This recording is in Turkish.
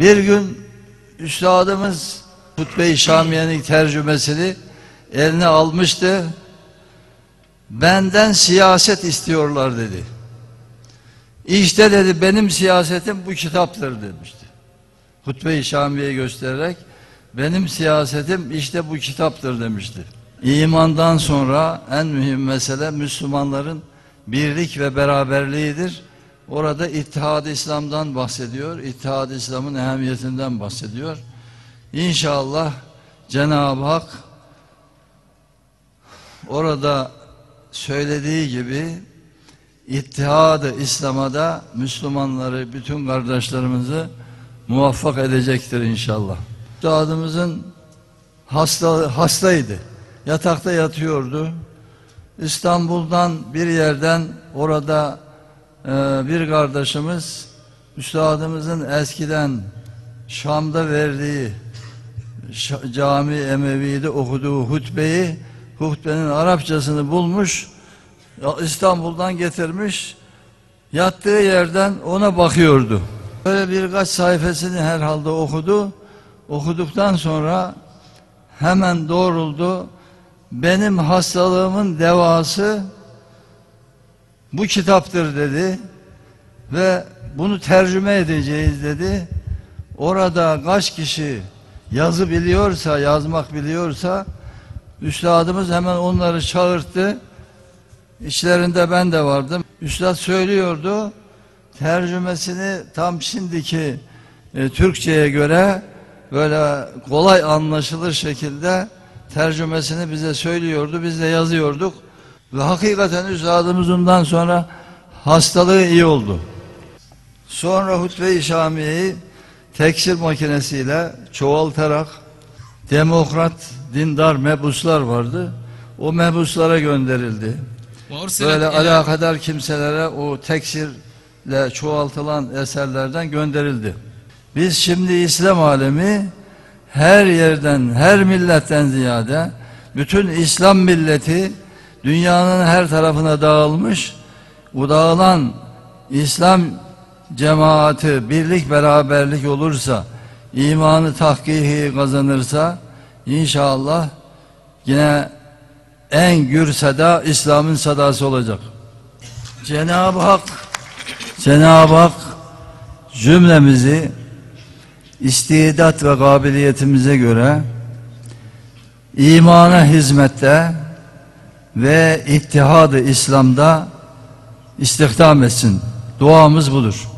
Bir gün üstadımız Hutbe-i Şamiye'nin tercümesini eline almıştı. Benden siyaset istiyorlar dedi. İşte dedi benim siyasetim bu kitaptır demişti. Hutbe-i Şamiye'yi göstererek benim siyasetim işte bu kitaptır demişti. İmandan sonra en mühim mesele Müslümanların birlik ve beraberliğidir. Orada İttihad-ı İslam'dan bahsediyor. İttihad-ı İslam'ın ehemmiyetinden bahsediyor. İnşallah Cenab-ı Hak orada söylediği gibi İttihad-ı İslam'a da Müslümanları, bütün kardeşlerimizi muvaffak edecektir inşallah. Üstadımızın hasta, hastaydı. Yatakta yatıyordu. İstanbul'dan bir yerden orada bir kardeşimiz Üstadımızın eskiden Şam'da verdiği Cami Emevi'de okuduğu hutbeyi hutbenin Arapçasını bulmuş İstanbul'dan getirmiş yattığı yerden ona bakıyordu. Böyle birkaç sayfasını herhalde okudu. Okuduktan sonra hemen doğruldu. Benim hastalığımın devası bu kitaptır dedi ve bunu tercüme edeceğiz dedi. Orada kaç kişi yazı biliyorsa, yazmak biliyorsa üstadımız hemen onları çağırttı. İçlerinde ben de vardım. Üstad söylüyordu. Tercümesini tam şimdiki e, Türkçe'ye göre böyle kolay anlaşılır şekilde tercümesini bize söylüyordu. Biz de yazıyorduk. Ve hakikaten üstadımız ondan sonra hastalığı iyi oldu. Sonra Hutbe-i Şami'yi teksir makinesiyle çoğaltarak demokrat dindar mebuslar vardı. O mebuslara gönderildi. Böyle alakadar kimselere o teksirle çoğaltılan eserlerden gönderildi. Biz şimdi İslam alemi her yerden, her milletten ziyade bütün İslam milleti dünyanın her tarafına dağılmış. Bu dağılan İslam cemaati birlik beraberlik olursa, imanı tahkiki kazanırsa inşallah yine en gür seda İslam'ın sadası olacak. Cenab-ı Hak Cenab-ı Hak cümlemizi istidat ve kabiliyetimize göre imana hizmette ve ittihadı İslam'da istihdam etsin. Duamız budur.